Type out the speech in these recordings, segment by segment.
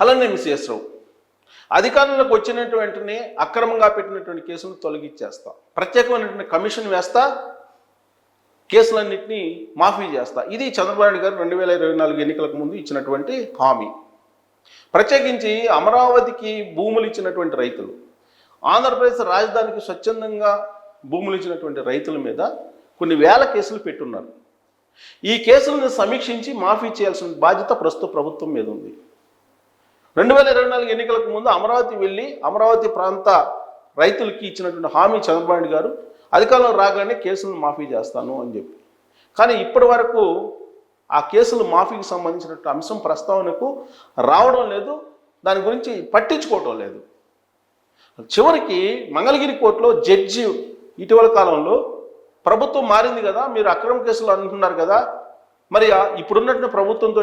అలానే మిస్ రావు అధికారంలోకి వచ్చినటువంటి వెంటనే అక్రమంగా పెట్టినటువంటి కేసులను తొలగించేస్తా. ప్రత్యేకమైనటువంటి కమిషన్ వేస్తా. కేసులన్నింటినీ మాఫీ చేస్తా. ఇది చంద్రబాబు గారు రెండు వేల ఇరవై నాలుగు ఎన్నికలకు ముందు ఇచ్చినటువంటి హామీ. ప్రత్యేకించి అమరావతికి భూములు ఇచ్చినటువంటి రైతులు ఆంధ్రప్రదేశ్ రాజధానికి స్వచ్ఛందంగా భూములు ఇచ్చినటువంటి రైతుల మీద కొన్ని వేల కేసులు పెట్టున్నారు. ఈ కేసులను సమీక్షించి మాఫీ చేయాల్సిన బాధ్యత ప్రస్తుత ప్రభుత్వం మీద ఉంది. రెండు వేల ఇరవై నాలుగు ఎన్నికలకు ముందు అమరావతి వెళ్ళి అమరావతి ప్రాంత రైతులకి ఇచ్చినటువంటి హామీ చంద్రబాబు గారు అధికారంలో రాగానే కేసులను మాఫీ చేస్తాను అని చెప్పి. కానీ ఇప్పటి వరకు ఆ కేసులు మాఫీకి సంబంధించినటువంటి అంశం ప్రస్తావనకు రావడం లేదు దాని గురించి పట్టించుకోవటం లేదు. చివరికి మంగళగిరి కోర్టులో జడ్జి ఇటీవల కాలంలో ప్రభుత్వం మారింది కదా మీరు అక్రమ కేసులు అంటున్నారు కదా మరి ఇప్పుడున్నటువంటి ప్రభుత్వంతో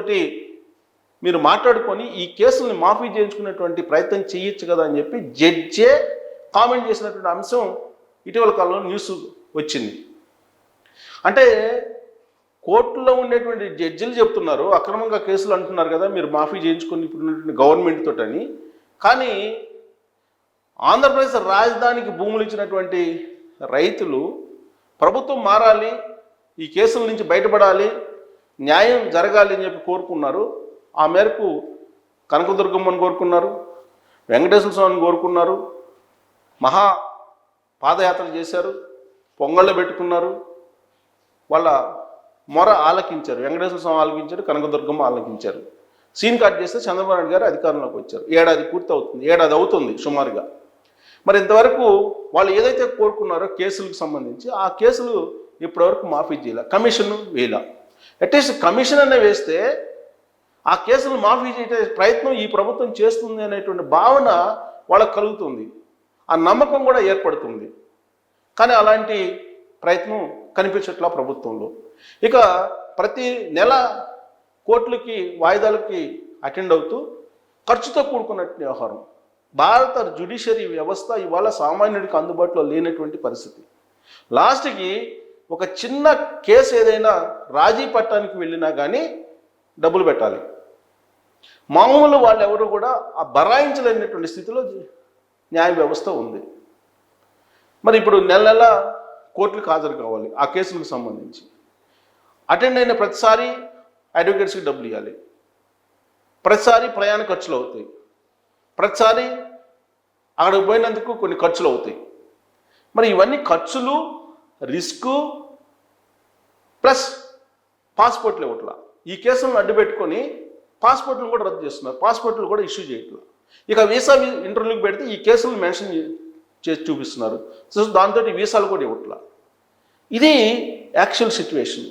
మీరు మాట్లాడుకొని ఈ కేసుల్ని మాఫీ చేయించుకునేటువంటి ప్రయత్నం చేయొచ్చు కదా అని చెప్పి జడ్జే కామెంట్ చేసినటువంటి అంశం ఇటీవల కాలంలో న్యూస్ వచ్చింది. అంటే కోర్టులో ఉండేటువంటి జడ్జిలు చెప్తున్నారు అక్రమంగా కేసులు అంటున్నారు కదా మీరు మాఫీ చేయించుకొని ఇప్పుడున్నటువంటి గవర్నమెంట్ తోటని. కానీ ఆంధ్రప్రదేశ్ రాజధానికి భూములు ఇచ్చినటువంటి రైతులు ప్రభుత్వం మారాలి ఈ కేసుల నుంచి బయటపడాలి న్యాయం జరగాలి అని చెప్పి కోరుకున్నారు. ఆ మేరకు కనకదుర్గమ్మని కోరుకున్నారు వెంకటేశ్వర స్వామిని కోరుకున్నారు మహా పాదయాత్ర చేశారు పొంగళ్ళు పెట్టుకున్నారు వాళ్ళ మొర ఆలకించారు వెంకటేశ్వర స్వామి ఆలకించారు కనకదుర్గమ్మ ఆలకించారు. సీన్ కట్ చేస్తే చంద్రబాబు నాయుడు గారు అధికారంలోకి వచ్చారు. ఏడాది పూర్తి అవుతుంది ఏడాది అవుతుంది సుమారుగా. మరి ఇంతవరకు వాళ్ళు ఏదైతే కోరుకున్నారో కేసులకు సంబంధించి ఆ కేసులు ఇప్పటివరకు మాఫీ చేయాల. కమిషన్ వేయాల. అట్లీస్ట్ కమిషన్ అనే వేస్తే ఆ కేసులు మాఫీ చేసే ప్రయత్నం ఈ ప్రభుత్వం చేస్తుంది అనేటువంటి భావన వాళ్ళకు కలుగుతుంది. ఆ నమ్మకం కూడా ఏర్పడుతుంది. కానీ అలాంటి ప్రయత్నం కనిపించట్లా ప్రభుత్వంలో. ఇక ప్రతి నెల కోట్లకి వాయిదాలకి అటెండ్ అవుతూ ఖర్చుతో కూడుకున్నట్టు వ్యవహారం. భారత జ్యుడిషియరీ వ్యవస్థ ఇవాళ సామాన్యుడికి అందుబాటులో లేనటువంటి పరిస్థితి. లాస్ట్కి ఒక చిన్న కేసు ఏదైనా రాజీ పట్టానికి వెళ్ళినా కానీ డబ్బులు పెట్టాలి. మామూలు వాళ్ళు ఎవరు కూడా ఆ బరాయించలేనటువంటి స్థితిలో న్యాయ వ్యవస్థ ఉంది. మరి ఇప్పుడు నెల నెల కోర్టులకు హాజరు కావాలి ఆ కేసులకు సంబంధించి. అటెండ్ అయిన ప్రతిసారి అడ్వకేట్స్కి డబ్బులు ఇవ్వాలి ప్రతిసారి ప్రయాణ ఖర్చులు అవుతాయి. ప్రతిసారి అక్కడికి పోయినందుకు కొన్ని ఖర్చులు అవుతాయి. మరి ఇవన్నీ ఖర్చులు రిస్క్ ప్లస్ పాస్పోర్ట్లు ఇవ్వట్లా. ఈ కేసులను అడ్డుపెట్టుకొని పాస్పోర్ట్లు కూడా రద్దు చేస్తున్నారు. పాస్పోర్ట్లు కూడా ఇష్యూ చేయట్లేదు. ఇక వీసా ఇంటర్వ్యూకి పెడితే ఈ కేసులు మెన్షన్ చేసి చూపిస్తున్నారు. సో దాంతో వీసాలు కూడా ఇవ్వట్లా. ఇది యాక్చువల్ సిచ్యువేషన్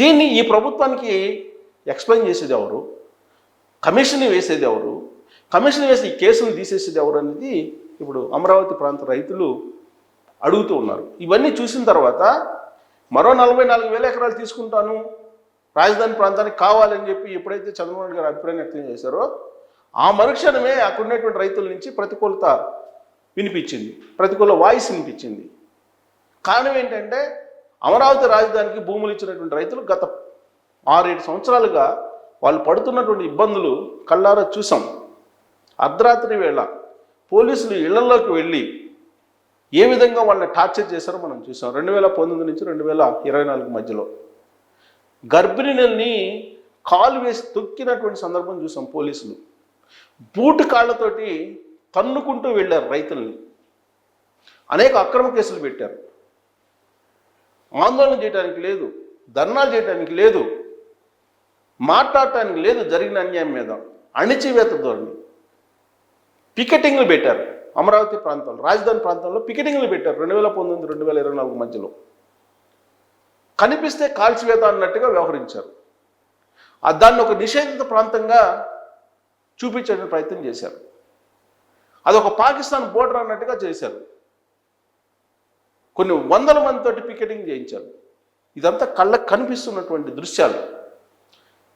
దీన్ని ఈ ప్రభుత్వానికి ఎక్స్ప్లెయిన్ చేసేది ఎవరు? కమిషన్ వేసేది ఎవరు? కమిషన్ వేసి ఈ కేసులు తీసేసేది ఎవరు అనేది ఇప్పుడు అమరావతి ప్రాంత రైతులు అడుగుతూ ఉన్నారు. ఇవన్నీ చూసిన తర్వాత మరో నలభై నాలుగు వేల ఎకరాలు తీసుకుంటాను. రాజధాని ప్రాంతానికి కావాలని చెప్పి ఎప్పుడైతే చంద్రబాబు గారు అభిప్రాయం వ్యక్తం చేశారో ఆ మరుక్షణమే అక్కడ ఉన్నటువంటి రైతుల నుంచి ప్రతికూలత వినిపించింది. ప్రతికూల వాయిస్ వినిపించింది. కారణం ఏంటంటే అమరావతి రాజధానికి భూములు ఇచ్చినటువంటి రైతులు గత ఆరేడు సంవత్సరాలుగా వాళ్ళు పడుతున్నటువంటి ఇబ్బందులు కళ్ళారా చూసాం. అర్ధరాత్రి వేళ పోలీసులు ఇళ్ళలోకి వెళ్ళి ఏ విధంగా వాళ్ళని టార్చర్ చేశారో మనం చూసాం. రెండు వేల పంతొమ్మిది నుంచి రెండు వేల ఇరవై నాలుగు మధ్యలో. గర్భిణిని కాలు వేసి తొక్కినటువంటి సందర్భం చూసాం పోలీసులు. బూటు కాళ్ళతోటి తన్నుకుంటూ వెళ్ళారు రైతుల్ని. అనేక అక్రమ కేసులు పెట్టారు. ఆందోళన చేయడానికి లేదు ధర్నాలు చేయడానికి లేదు మాట్లాడటానికి లేదు జరిగిన అన్యాయం మీద అణిచివేత ధోరణి. పికెటింగ్లు పెట్టారు అమరావతి ప్రాంతంలో రాజధాని ప్రాంతంలో పికెటింగ్లు పెట్టారు. రెండు వేల పంతొమ్మిది రెండు వేల ఇరవై నాలుగు మధ్యలో. కనిపిస్తే కాల్చివేత అన్నట్టుగా వ్యవహరించారు. దాన్ని ఒక నిషేధిత ప్రాంతంగా చూపించే ప్రయత్నం చేశారు. అదొక పాకిస్తాన్ బోర్డర్ అన్నట్టుగా చేశారు. కొన్ని వందల మందితోటి పికెటింగ్ చేయించారు. ఇదంతా కళ్ళకు కనిపిస్తున్నటువంటి దృశ్యాలు.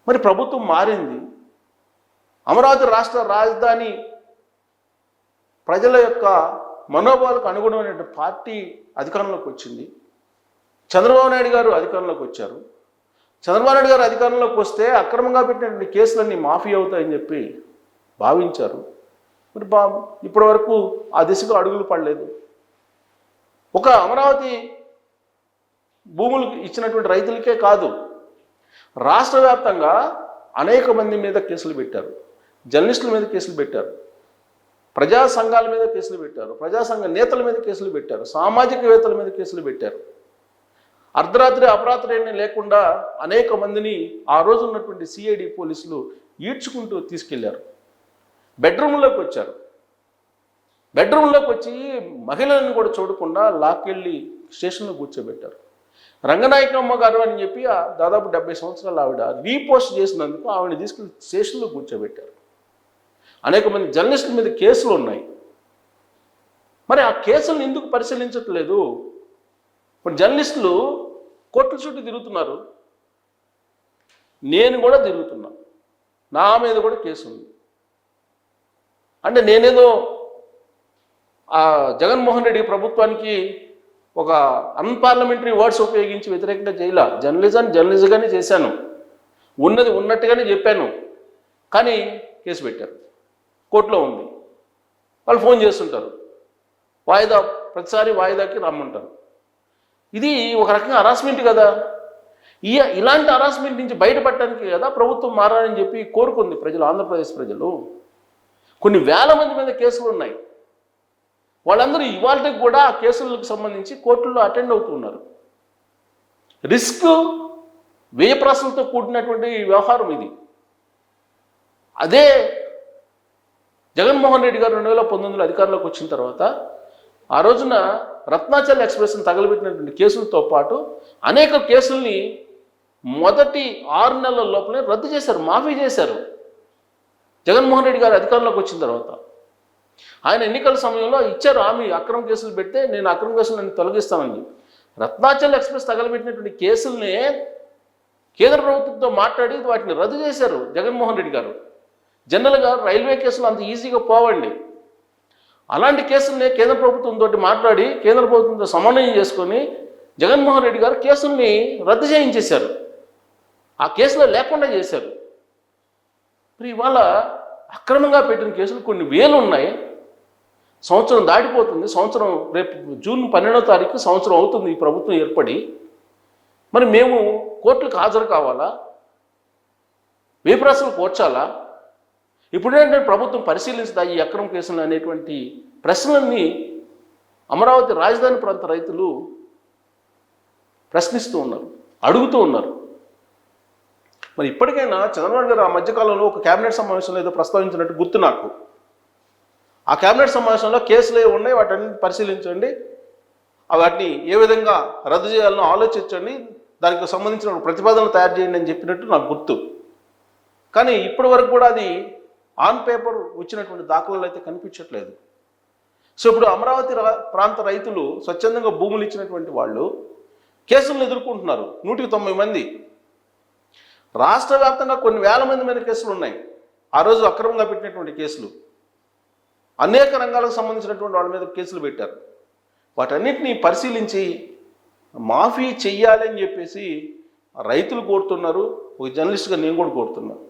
మరి ప్రభుత్వం మారింది. అమరావతి రాష్ట్ర రాజధాని ప్రజల యొక్క మనోభావాలకు అనుగుణమైన పార్టీ అధికారంలోకి వచ్చింది. చంద్రబాబు నాయుడు గారు అధికారంలోకి వచ్చారు. చంద్రబాబు నాయుడు గారు అధికారంలోకి వస్తే అక్రమంగా పెట్టినటువంటి కేసులన్నీ మాఫీ అవుతాయని చెప్పి భావించారు. మరి బా ఇప్పటి వరకు ఆ దిశగా అడుగులు పడలేదు. ఒక అమరావతి భూములు ఇచ్చినటువంటి రైతులకే కాదు రాష్ట్ర వ్యాప్తంగా అనేక మంది మీద కేసులు పెట్టారు. జర్నలిస్టుల మీద కేసులు పెట్టారు. ప్రజా సంఘాల మీద కేసులు పెట్టారు. ప్రజా సంఘ నేతల మీద కేసులు పెట్టారు. సామాజికవేత్తల మీద కేసులు పెట్టారు. అర్ధరాత్రి అపరాత్రి అని లేకుండా అనేక మందిని ఆ రోజు ఉన్నటువంటి సిఐడి పోలీసులు ఈడ్చుకుంటూ తీసుకెళ్ళారు. బెడ్రూమ్లోకి వచ్చారు. బెడ్రూమ్లోకి వచ్చి మహిళలను కూడా చూడకుండా లాక్కెళ్ళి స్టేషన్లో కూర్చోబెట్టారు. రంగనాయకమ్మ గారు అని చెప్పి ఆ దాదాపు డెబ్బై సంవత్సరాలు ఆవిడ రీపోస్ట్ చేసినందుకు ఆవిడని తీసుకెళ్ళి స్టేషన్లో కూర్చోబెట్టారు. అనేక మంది జర్నలిస్టుల మీద కేసులు ఉన్నాయి. మరి ఆ కేసులను ఎందుకు పరిశీలించట్లేదు? ఇప్పుడు జర్నలిస్టులు కోట్ల చుట్టూ తిరుగుతున్నారు. నేను కూడా తిరుగుతున్నా. నా మీద కూడా కేసు ఉంది అంటే నేనేదో ఆ జగన్మోహన్ రెడ్డి ప్రభుత్వానికి ఒక అన్పార్లమెంటరీ వర్డ్స్ ఉపయోగించి వ్యతిరేకంగా చేయాల. జర్నలిజం జర్నలిజంగానే చేశాను. ఉన్నది ఉన్నట్టుగానే చెప్పాను. కానీ కేసు పెట్టారు. కోర్టులో ఉంది. వాళ్ళు ఫోన్ చేస్తుంటారు. వాయిదా ప్రతిసారి వాయిదాకి రమ్మంటారు. ఇది ఒక రకంగా హరాస్మెంట్ కదా. ఈ ఇలాంటి హరాస్మెంట్ నుంచి బయటపడటానికి కదా ప్రభుత్వం మారాలని చెప్పి కోరుకుంది ప్రజలు ఆంధ్రప్రదేశ్ ప్రజలు. కొన్ని వేల మంది మీద కేసులు ఉన్నాయి. వాళ్ళందరూ ఇవాళకి కూడా ఆ కేసులకు సంబంధించి కోర్టుల్లో అటెండ్ అవుతున్నారు. రిస్క్ వ్యయప్రాసంతో కూడినటువంటి వ్యవహారం ఇది. అదే జగన్మోహన్ రెడ్డి గారు రెండు వేల పంతొమ్మిదిలో అధికారంలోకి వచ్చిన తర్వాత ఆ రోజున రత్నాచల్ ఎక్స్ప్రెస్ని తగలబెట్టినటువంటి కేసులతో పాటు అనేక కేసుల్ని మొదటి ఆరు నెలల లోపలే రద్దు చేశారు మాఫీ చేశారు. జగన్మోహన్ రెడ్డి గారు అధికారంలోకి వచ్చిన తర్వాత. ఆయన ఎన్నికల సమయంలో ఇచ్చారు ఆమె అక్రమ కేసులు పెడితే నేను అక్రమ కేసులు నేను తొలగిస్తామని చెప్పి. రత్నాచల్ ఎక్స్ప్రెస్ తగలబెట్టినటువంటి కేసుల్ని కేంద్ర ప్రభుత్వంతో మాట్లాడి వాటిని రద్దు చేశారు జగన్మోహన్ రెడ్డి గారు. జనరల్గా రైల్వే కేసులు అంత ఈజీగా పోవండి. అలాంటి కేసుల్ని కేంద్ర ప్రభుత్వంతో మాట్లాడి కేంద్ర ప్రభుత్వంతో సమన్వయం చేసుకొని జగన్మోహన్ రెడ్డి గారు కేసుల్ని రద్దు చేయించేశారు. ఆ కేసులో లేకుండా చేశారు. మరి ఇవాళ అక్రమంగా పెట్టిన కేసులు కొన్ని వేలు ఉన్నాయి. సంవత్సరం దాటిపోతుంది. సంవత్సరం రేపు జూన్ పన్నెండో తారీఖు సంవత్సరం అవుతుంది ఈ ప్రభుత్వం ఏర్పడి. మరి మేము కోర్టులకు హాజరు కావాలా? వేపరాశులు కోర్చాలా ఇప్పుడేంటంటే ప్రభుత్వం పరిశీలించదా ఈ అక్రమ కేసులు అనేటువంటి ప్రశ్నలన్నీ అమరావతి రాజధాని ప్రాంత రైతులు ప్రశ్నిస్తూ ఉన్నారు అడుగుతూ ఉన్నారు. మరి ఇప్పటికైనా చంద్రబాబు గారు ఆ మధ్యకాలంలో ఒక కేబినెట్ సమావేశంలో ఏదో ప్రస్తావించినట్టు గుర్తు నాకు. ఆ కేబినెట్ సమావేశంలో కేసులు ఏవి ఉన్నాయి వాటిని పరిశీలించండి. వాటిని ఏ విధంగా రద్దు చేయాలనో ఆలోచించండి. దానికి సంబంధించిన ప్రతిపాదనలు ప్రతిపాదన తయారు చేయండి అని చెప్పినట్టు నాకు గుర్తు. కానీ ఇప్పటి వరకు కూడా అది ఆన్ పేపర్ వచ్చినటువంటి దాఖలాలు అయితే కనిపించట్లేదు. సో ఇప్పుడు అమరావతి రా- ప్రాంత రైతులు స్వచ్ఛందంగా భూములు ఇచ్చినటువంటి వాళ్ళు కేసులను ఎదుర్కొంటున్నారు. నూటికి తొంభై మంది. రాష్ట్ర వ్యాప్తంగా కొన్ని వేల మంది మీద కేసులు ఉన్నాయి. ఆ రోజు అక్రమంగా పెట్టినటువంటి కేసులు. అనేక రంగాలకు సంబంధించినటువంటి వాళ్ళ మీద కేసులు పెట్టారు. వాటన్నిటిని పరిశీలించి మాఫీ చెయ్యాలి అని చెప్పేసి రైతులు కోరుతున్నారు. ఒక జర్నలిస్ట్గా నేను కూడా కోరుతున్నాను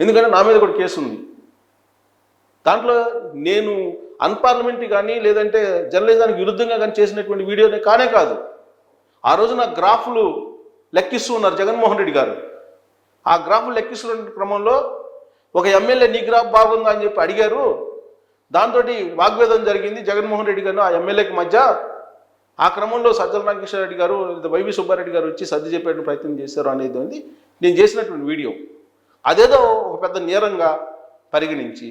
ఎందుకంటే నా మీద కూడా కేసు ఉంది. దాంట్లో నేను అన్పార్లమెంటరీ కానీ లేదంటే జర్నలిజానికి విరుద్ధంగా కానీ చేసినటువంటి వీడియోనే కానే కాదు. ఆ రోజు నా గ్రాఫ్లు లెక్కిస్తూ ఉన్నారు జగన్మోహన్ రెడ్డి గారు. ఆ గ్రాఫ్లు లెక్కిస్తున్న క్రమంలో ఒక ఎమ్మెల్యే నీ గ్రాఫ్ బాగుందా అని చెప్పి అడిగారు. దాంతో వాగ్వేదం జరిగింది జగన్మోహన్ రెడ్డి గారు ఆ ఎమ్మెల్యేకి మధ్య. ఆ క్రమంలో సజ్జల రామకృష్ణారెడ్డి గారు లేదా వైవి సుబ్బారెడ్డి గారు వచ్చి సర్ది చెప్పే ప్రయత్నం చేశారు అనేది ఉంది. నేను చేసినటువంటి వీడియో. అదేదో ఒక పెద్ద నేరంగా పరిగణించి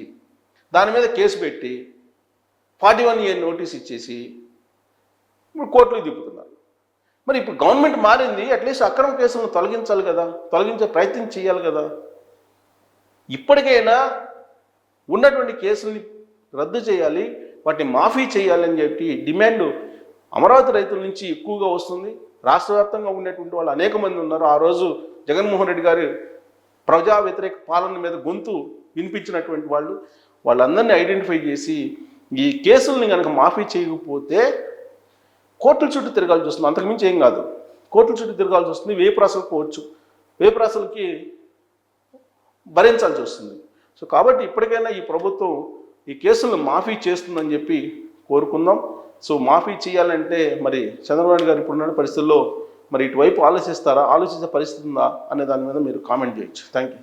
దాని మీద కేసు పెట్టి ఫార్టీ వన్ ఇయర్ నోటీస్ ఇచ్చేసి ఇప్పుడు కోర్టులో దిప్పుతున్నారు మరి ఇప్పుడు గవర్నమెంట్ మారింది అట్లీస్ట్ అక్రమ కేసులను తొలగించాలి కదా తొలగించే ప్రయత్నం చేయాలి కదా. ఇప్పటికైనా ఉన్నటువంటి కేసుల్ని రద్దు చేయాలి వాటిని మాఫీ చేయాలని చెప్పి డిమాండ్ అమరావతి రైతుల నుంచి ఎక్కువగా వస్తుంది. రాష్ట్ర వ్యాప్తంగా ఉండేటువంటి వాళ్ళు అనేక మంది ఉన్నారు. ఆ రోజు జగన్మోహన్ రెడ్డి గారు ప్రజా వ్యతిరేక పాలన మీద గొంతు వినిపించినటువంటి వాళ్ళు వాళ్ళందరినీ ఐడెంటిఫై చేసి ఈ కేసుల్ని కనుక మాఫీ చేయకపోతే కోర్టుల చుట్టూ తిరగాల్సి వస్తుంది. అంతకుమించి ఏం కాదు. కోర్టుల చుట్టూ తిరగాల్సి వస్తుంది. వేపరాసలు పోవచ్చు. వేపరాసలకి భరించాల్సి వస్తుంది. సో కాబట్టి ఇప్పటికైనా ఈ ప్రభుత్వం ఈ కేసులను మాఫీ చేస్తుందని చెప్పి కోరుకుందాం. సో మాఫీ చేయాలంటే మరి చంద్రబాబు గారు ఇప్పుడున్న పరిస్థితుల్లో మరి ఇటువైపు ఆలోచిస్తారా? ఆలోచించే పరిస్థితి ఉందా? అనే దాని మీద మీరు కామెంట్ చేయొచ్చు. Thank you